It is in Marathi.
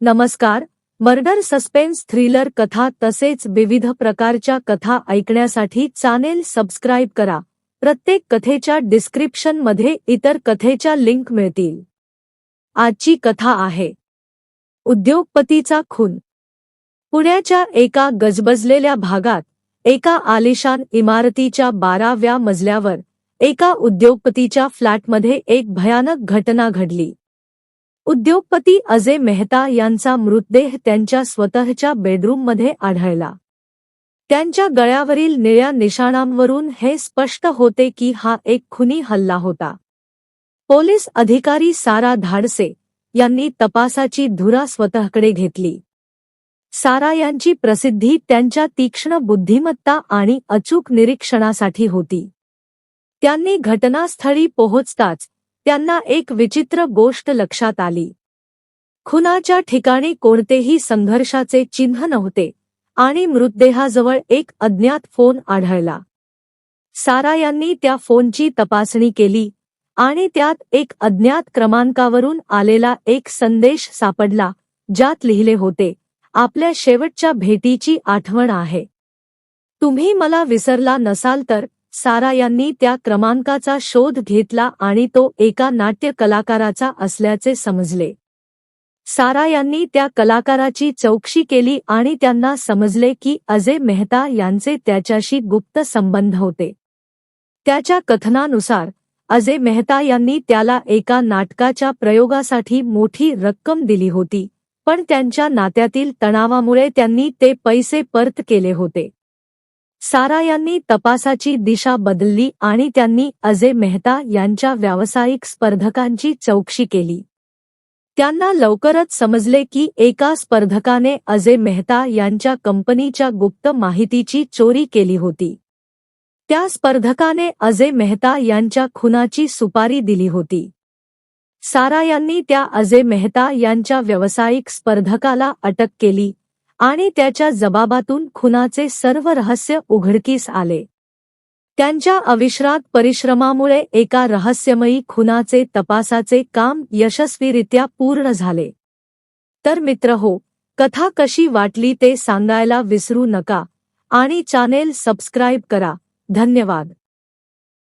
नमस्कार मर्डर सस्पेन्स थ्रिलर कथा तसेच विविध प्रकारच्या कथा ऐकण्यासाठी चॅनेल सबस्क्राईब करा. प्रत्येक कथेच्या डिस्क्रिप्शनमध्ये इतर कथेच्या लिंक मिळतील. आजची कथा आहे. उद्योगपतीचा खून. पुण्याच्या एका गजबजलेल्या भागात एका आलिशान इमारतीच्या बाराव्या मजल्यावर एका उद्योगपतीच्या फ्लॅटमध्ये एक भयानक घटना घडली. उद्योगपती अजय मेहता यांचा मृतदेह त्यांच्या स्वतःच्या बेडरूममध्ये आढळला. त्यांच्या गळ्यावरील निळ्या निशाणांवरून हे स्पष्ट होते की हा एक खुनी हल्ला होता. पोलीस अधिकारी सारा धाडसे यांनी तपासाची धुरा स्वतःकडे घेतली. सारा यांची प्रसिद्धी त्यांच्या तीक्ष्ण बुद्धिमत्ता आणि अचूक निरीक्षणासाठी होती. त्यांनी घटनास्थळी पोहोचताच त्यांना एक विचित्र गोष्ट लक्षात आली. खुनाच्या ठिकाणी कोणतेही संघर्षाचे चिन्ह नव्हते आणि मृतदेहाजवळ एक अज्ञात फोन आढळला. सारा यांनी त्या फोनची तपासणी केली आणि त्यात एक अज्ञात क्रमांकावरून आलेला एक संदेश सापडला ज्यात लिहिले होते आपल्या शेवटच्या भेटीची आठवण आहे. तुम्ही मला विसरला नसाल तर सारा यांनी त्या क्रमांकाचा शोध घेतला आणि तो एका नाट्य कलाकाराचा असल्याचे समजले. सारा यांनी त्या कलाकाराची चौकशी केली आणि त्यांना समजले की अजय मेहता यांचे त्याच्याशी गुप्त संबंध होते. त्याच्या कथनानुसार अजय मेहता यांनी त्याला एका नाटकाच्या प्रयोगासाठी मोठी रक्कम दिली होती पण त्यांच्या नात्यातील तणावामुळे त्यांनी ते पैसे परत केले होते. सारा यांनी तपासाची दिशा बदलली आणि त्यांनी अजय मेहता यांच्या व्यावसायिक स्पर्धकांची चौकशी केली. त्यांना लवकरच समजले की एका स्पर्धकाने अजय मेहता यांच्या कंपनीच्या गुप्त माहितीची चोरी केली होती. त्या स्पर्धकाने अजय मेहता यांच्या खुनाची सुपारी दिली होती. सारा यांनी त्या अजय मेहता यांच्या व्यावसायिक स्पर्धकाला अटक केली आणि त्याच्या जबाबातून खुनाचे सर्व रहस्य उघडकीस आले. त्यांच्या अविश्रांत परिश्रमामुळे एका रहस्यमयी खुनाचे तपासाचे काम यशस्वीरित्या पूर्ण झाले. तर मित्र हो कथा कशी वाटली ते सांगायला विसरू नका आणि चॅनेल सबस्क्राईब करा. धन्यवाद.